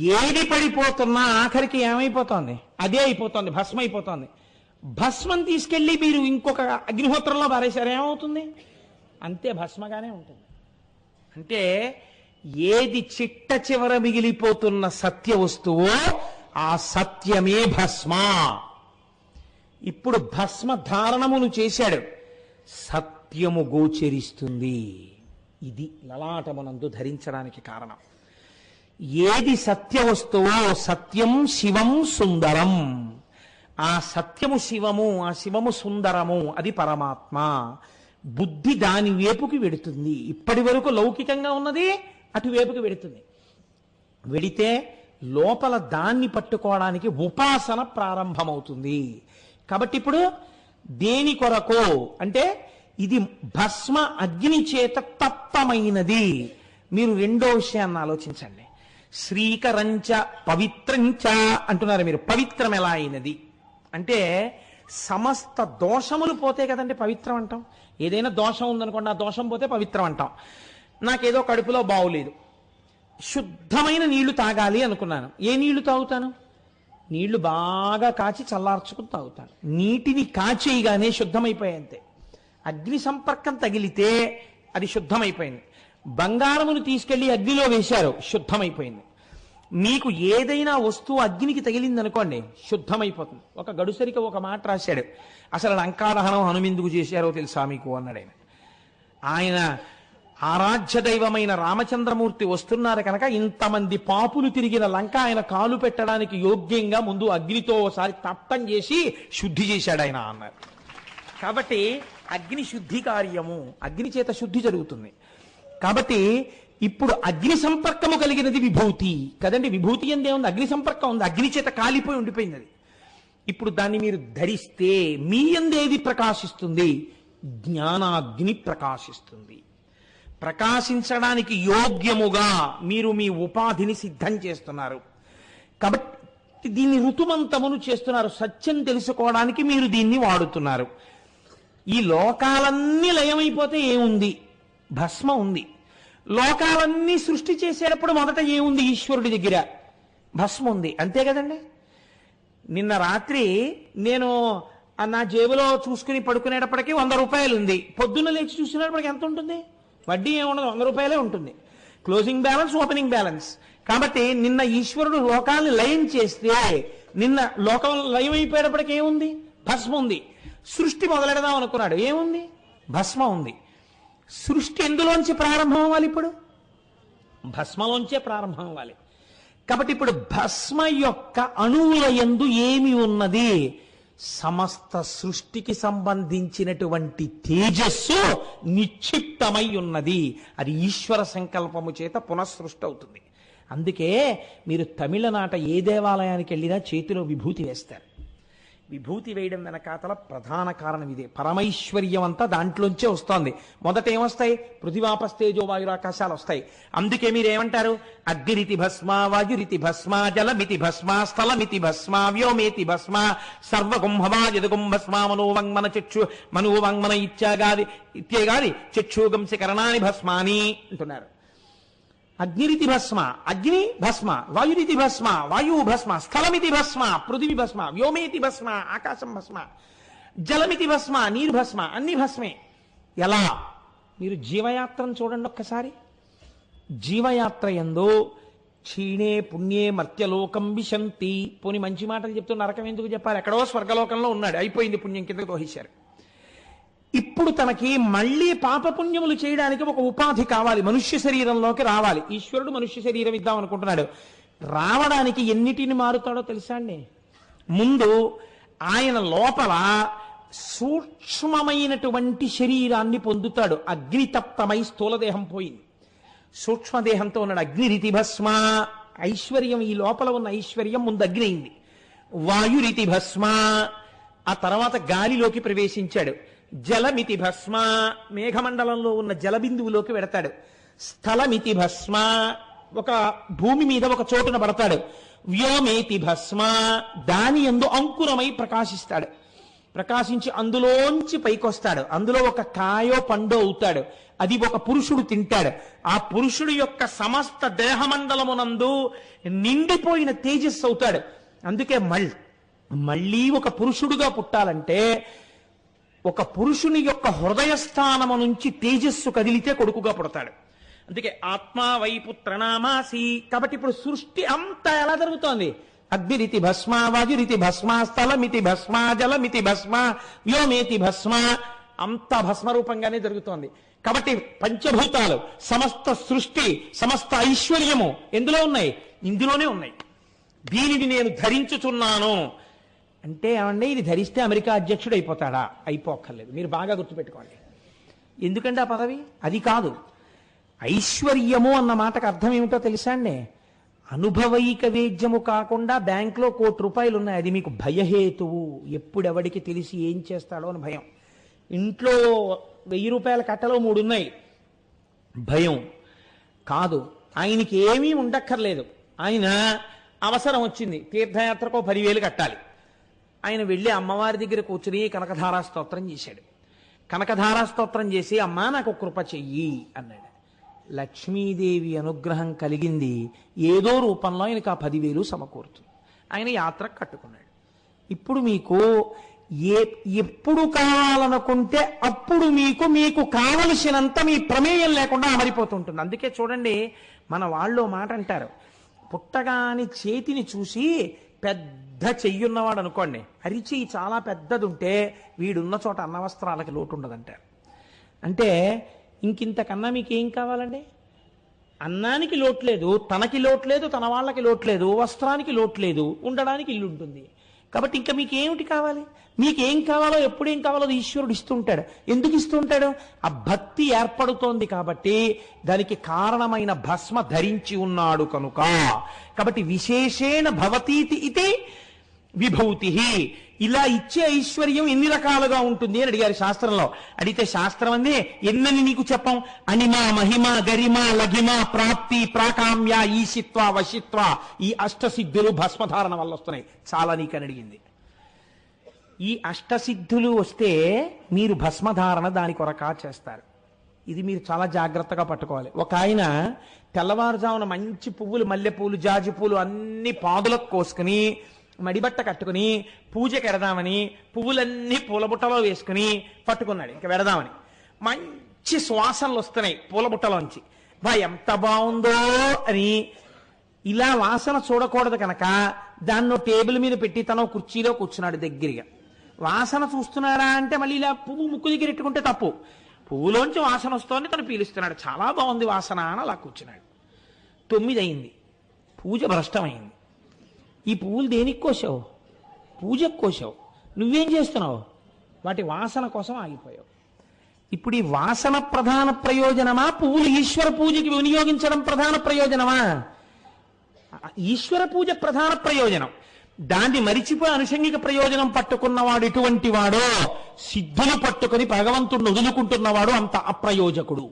ఏది పడిపోతున్నా ఆఖరికి ఏమైపోతోంది? అదే అయిపోతోంది భస్మ అయిపోతోంది భస్మం తీసుకెళ్ళి మీరు ఇంకొక అగ్నిహోత్రంలో పారేశారు ఏమవుతుంది? అంతే భస్మగానే ఉంటుంది. అంటే ఏది చిట్ట చివర మిగిలిపోతున్న సత్య వస్తువో ఆ సత్యమే భస్మ. ఇప్పుడు భస్మ ధారణమును చేశాడు. సత్యము గోచరిస్తుంది. ఇది లలాటమునందు ధరించడానికి కారణం. ఏది సత్య వస్తువో సత్యం శివం సుందరం. ఆ సత్యము శివము ఆ శివము సుందరము అది పరమాత్మ. బుద్ధి దాని వేపుకి వెడుతుంది. ఇప్పటి వరకు లౌకికంగా ఉన్నది అటువైపుకి వెడుతుంది. వెడితే లోపల దాన్ని పట్టుకోవడానికి ఉపాసన ప్రారంభమవుతుంది. కాబట్టి ఇప్పుడు దేని కొరకు అంటే ఇది భస్మ అగ్ని చేత తప్తమైనది. మీరు రెండో విషయాన్ని ఆలోచించండి. శ్రీకరంచ పవిత్రంచ అంటున్నారు మీరు. పవిత్రం ఎలా అయినది? అంటే సమస్త దోషములు పోతే కదండి పవిత్రం అంటాం. ఏదైనా దోషం ఉందనుకోండి ఆ దోషం పోతే పవిత్రం అంటాం. నాకేదో కడుపులో బాగులేదు శుద్ధమైన నీళ్ళు తాగాలి అనుకున్నాను. ఏ నీళ్ళు తాగుతాను? నీళ్ళు బాగా కాచి చల్లార్చుకుని తాగుతాను. నీటిని కాచేయగానే శుద్ధమైపోయాయి అంతే. అగ్ని సంపర్కం తగిలితే అది శుద్ధమైపోయింది. బంగారమును తీసుకెళ్ళి అగ్నిలో వేశారు. శుద్ధమైపోయింది. మీకు ఏదైనా వస్తువు అగ్నికి తగిలింది అనుకోండి శుద్ధమైపోతుంది. ఒక గడుసరికి ఒక మాట రాశాడు. అసలు లంకాదహనం హనుమెందుకు చేశారో తెలుసా మీకు? అన్నాడు ఆయన. ఆయన ఆరాధ్య దైవమైన రామచంద్రమూర్తి వస్తున్నారు కనుక ఇంతమంది పాపులు తిరిగిన లంక ఆయన కాలు పెట్టడానికి యోగ్యంగా ముందు అగ్నితో ఒకసారి తప్పం చేసి శుద్ధి చేశాడు ఆయన అన్నారు. కాబట్టి అగ్ని శుద్ధి కార్యము అగ్ని చేత శుద్ధి జరుగుతుంది. కాబట్టి ఇప్పుడు అగ్ని సంపర్కము కలిగినది విభూతి. కదండి విభూతి ఎందే ఉంది? అగ్ని సంపర్కం ఉంది. అగ్ని చేత కాలిపోయి ఉండిపోయింది అది. ఇప్పుడు దాన్ని మీరు ధరిస్తే మీ ఎందేది ప్రకాశిస్తుంది? జ్ఞానాగ్ని ప్రకాశిస్తుంది. ప్రకాశించడానికి యోగ్యముగా మీరు మీ ఉపాధిని సిద్ధం చేస్తున్నారు. కాబట్టి దీన్ని ఋతుమంతమును చేస్తున్నారు. సత్యం తెలుసుకోవడానికి మీరు దీన్ని వాడుతున్నారు. ఈ లోకాలన్నీ లయమైపోతే ఏముంది? భస్మ ఉంది. లోకాలన్నీ సృష్టి చేసేటప్పుడు మొదట ఏముంది ఈశ్వరుడి దగ్గర? భస్మ ఉంది. అంతే కదండి? నిన్న రాత్రి నేను నా జేబులో చూసుకుని పడుకునేటప్పటికీ వంద రూపాయలు ఉంది. పొద్దున్న లేచి చూసినప్పటికి ఎంత ఉంటుంది? వడ్డీ ఏముండదు వంద రూపాయలే ఉంటుంది. Closing balance opening balance. కాబట్టి నిన్న ఈశ్వరుడు లోకాన్ని లయం చేస్తే నిన్న లోకం లయం అయిపోయేటప్పటికి ఏముంది? భస్మ ఉంది. సృష్టి మొదలెడదాం అనుకున్నాడు. ఏముంది? భస్మ ఉంది. సృష్టి ఎందులోంచి ప్రారంభం అవ్వాలి ఇప్పుడు? భస్మలోంచే ప్రారంభం అవ్వాలి. కాబట్టి ఇప్పుడు భస్మ యొక్క అణువుల ఎందు ఏమి ఉన్నది? సమస్త సృష్టికి సంబంధించినటువంటి తేజస్సు నిక్షిప్తమై ఉన్నది. అది ఈశ్వర సంకల్పము చేత పునఃసృష్టి అవుతుంది. అందుకే మీరు తమిళనాట ఏ దేవాలయానికి వెళ్ళినా చేతిలో విభూతి వేస్తారు. విభూతి వేయడం వెనకాతల ప్రధాన కారణం ఇదే. పరమైశ్వర్యం అంతా దాంట్లోంచే వస్తోంది. మొదట ఏమొస్తాయి పృథివాపస్తేజో వాయురాకాశాలు వస్తాయి. అందుకే మీరు ఏమంటారు అగ్నిరితి భస్మ వాయురితి భస్మ జలమితి భస్మ స్థలమితి భస్మ వ్యోమేతి భస్మ సర్వగుంభమా యదుగుంభస్మ మనోవంగ్మన చక్షు మనోవంగ్మన ఇత్యాగాది ఇత్యేగాది చక్షుగంసి కరణాని భస్మాని అంటున్నారు. అగ్నిరితి భస్మ అగ్ని భస్మ వాయురితి భస్మ వాయువు భస్మ స్థలమితి భస్మ పృథివి భస్మ వ్యోమేతి భస్మ ఆకాశం భస్మ జలమితి భస్మ నీరు భస్మ అన్ని భస్మే. ఎలా? మీరు జీవయాత్రను చూడండి ఒక్కసారి. జీవయాత్ర ఎందో క్షీణే పుణ్యే మర్త్యలోకం విశంతి. పోని మంచి మాటలు చెప్తూ నరకం ఎందుకు చెప్పాలి? ఎక్కడో స్వర్గలోకంలో ఉన్నాడు. అయిపోయింది పుణ్యం కింద దోహించారు ఇప్పుడు తనకి మళ్ళీ పాపపుణ్యములు చేయడానికి ఒక ఉపాధి కావాలి. మనుష్య శరీరంలోకి రావాలి. ఈశ్వరుడు మనుష్య శరీరం ఇద్దాం అనుకుంటున్నాడు. రావడానికి ఎన్నిటిని మారుతాడో తెలుసా అండి? ముందు ఆయన లోపల సూక్ష్మమైనటువంటి శరీరాన్ని పొందుతాడు. అగ్నితప్తమై స్థూలదేహం పోయింది. సూక్ష్మదేహంతో ఉన్నాడు. అగ్ని భస్మ ఐశ్వర్యం ఈ లోపల ఉన్న ఐశ్వర్యం ముందు అగ్ని అయింది. వాయురితి భస్మ ఆ తర్వాత గాలిలోకి ప్రవేశించాడు. జలమితి భస్మ. మేఘమండలంలో ఉన్న జలబిందువులోకి వెడతాడు. స్థలమితి భస్మ. ఒక భూమి మీద ఒక చోటున పడతాడు. వ్యోమేతి భస్మ. దాని ఎందు అంకురమై ప్రకాశిస్తాడు. ప్రకాశించి అందులోంచి పైకొస్తాడు. అందులో ఒక కాయో పండో అవుతాడు. అది ఒక పురుషుడు తింటాడు. ఆ పురుషుడు యొక్క సమస్త దేహమండలమునందు నిండిపోయిన తేజస్సు అవుతాడు. అందుకే మళ్ళీ మళ్ళీ ఒక పురుషుడుగా పుట్టాలంటే ఒక పురుషుని యొక్క హృదయ స్థానము నుంచి తేజస్సు కదిలితే కొడుకుగా పుడతాడు. అందుకే ఆత్మా వైపుత్రనామాసి కాబట్టి ఇప్పుడు సృష్టి అంతా ఎలా జరుగుతోంది? అగ్నిరితి భస్మ రితి భస్మ స్థలమితి భస్మ జలమితి భస్మ వ్యోమేతి భస్మ అంతా భస్మ రూపంగానే జరుగుతోంది. కాబట్టి పంచభూతాలు సమస్త సృష్టి సమస్త ఐశ్వర్యము ఎందులో ఉన్నాయి? ఇందులోనే ఉన్నాయి. దీనిని నేను ధరించుచున్నాను. అంటే ఏమంటే ఇది ధరిస్తే అమెరికా అధ్యక్షుడు అయిపోతాడా? అయిపోక్కర్లేదు. మీరు బాగా గుర్తుపెట్టుకోండి. ఎందుకంటే ఆ పదవి? అది కాదు. ఐశ్వర్యము అన్న మాటకు అర్థం ఏమిటో తెలుసా అండి? అనుభవైక వేద్యము కాకుండా బ్యాంకులో కోటి రూపాయలు ఉన్నాయి అది మీకు భయహేతువు. ఎప్పుడెవడికి తెలిసి ఏం చేస్తాడో అని భయం. ఇంట్లో వెయ్యి రూపాయల కట్టలో మూడు ఉన్నాయి భయం. కాదు. ఆయనకి ఏమీ ఉండక్కర్లేదు. ఆయన అవసరం వచ్చింది. తీర్థయాత్రకో పదివేలు కట్టాలి. ఆయన వెళ్ళి అమ్మవారి దగ్గర కూర్చుని కనకధారా స్తోత్రం చేశాడు. కనకధారా స్తోత్రం చేసి అమ్మా నాకు కృప చెయ్యి అన్నాడు. లక్ష్మీదేవి అనుగ్రహం కలిగింది. ఏదో రూపంలో ఆయనకు ఆ పదివేలు సమకూరుతుంది. ఆయన యాత్ర కట్టుకున్నాడు. ఇప్పుడు మీకు ఏ ఎప్పుడు కావాలనుకుంటే అప్పుడు మీకు మీకు కావలసినంత మీ ప్రమేయం లేకుండా అమరిపోతుంటుంది. అందుకే చూడండి మన వాళ్ళు మాట అంటారు. పుట్టగాని చేతిని చూసి పెద్ద చెయ్యున్నవాడు అనుకోండి అరిచి చాలా పెద్దది ఉంటే వీడున్న చోట అన్నవస్త్రాలకి లోటు ఉండదంటారు అంటే ఇంకింతకన్నా మీకు ఏం కావాలండి? అన్నానికి లోట్లేదు తనకి లోట్లేదు తన వాళ్ళకి లోట్లేదు వస్త్రానికి లోట్లేదు ఉండడానికి ఇల్లు ఉంటుంది కాబట్టి ఇంకా మీకు ఏమిటి కావాలి? మీకు ఏం కావాలో ఎప్పుడు కావాలో ఈశ్వరుడు ఇస్తుంటాడు. ఎందుకు ఇస్తుంటాడు? ఆ భక్తి ఏర్పడుతోంది కాబట్టి దానికి కారణమైన భస్మ ధరించి ఉన్నాడు కనుక. కాబట్టి విశేషేణ భవతీతి ఇది విభూతి ఇలా ఇచ్చే ఐశ్వర్యం ఎన్ని రకాలుగా ఉంటుంది అని అడిగారు శాస్త్రంలో. అడిగితే శాస్త్రం అందే ఎన్నని నీకు చెప్పం? అనిమ మహిమ గరిమ లఘిమ ప్రాప్తి ప్రాకామ్య ఈశిత్వ వశిత్వ ఈ అష్టసిద్ధులు భస్మధారణ వల్ల వస్తున్నాయి. చాలా నీకని అడిగింది. ఈ అష్టసిద్ధులు వస్తే మీరు భస్మధారణ దాని కొరకా చేస్తారు. ఇది మీరు చాలా జాగ్రత్తగా పట్టుకోవాలి. ఒక ఆయన తెల్లవారుజామున మంచి పువ్వులు మల్లెపూలు జాజి పూలు అన్ని పాదులకు కోసుకుని మడిబట్ట కట్టుకుని పూజకి ఎడదామని పువ్వులన్నీ పూలబుట్టలో వేసుకుని పట్టుకున్నాడు. ఇంకా వెడదామని. మంచి శ్వాసనలు వస్తున్నాయి పూలబుట్టలోంచి. బా ఎంత బాగుందో అని ఇలా వాసన చూడకూడదు కనుక దాన్ని టేబుల్ మీద పెట్టి తన కుర్చీలో కూర్చున్నాడు దగ్గరగా. వాసన చూస్తున్నాడా అంటే మళ్ళీ ఇలా పువ్వు ముక్కు దగ్గర ఎట్టుకుంటే తప్పు. పువ్వులోంచి వాసన వస్తోంది తను పీలుస్తున్నాడు. చాలా బాగుంది వాసన అని అలా కూర్చున్నాడు. తొమ్మిది అయింది పూజ భ్రష్టమైంది. ఈ పువ్వులు దేనికి కోసావు పూజకు కోసావు నువ్వేం చేస్తున్నావు? వాటి వాసన కోసం ఆగిపోయావు. ఇప్పుడు ఈ వాసన ప్రధాన ప్రయోజనమా? పువ్వులు ఈశ్వర పూజకి వినియోగించడం ప్రధాన ప్రయోజనమా? ఈశ్వర పూజ ప్రధాన ప్రయోజనం. దాన్ని మరిచిపోయి అనుషంగిక ప్రయోజనం పట్టుకున్నవాడు ఎటువంటి వాడో? సిద్ధులు పట్టుకుని భగవంతుడిని వదులుకుంటున్నవాడు అంత అప్రయోజకుడు.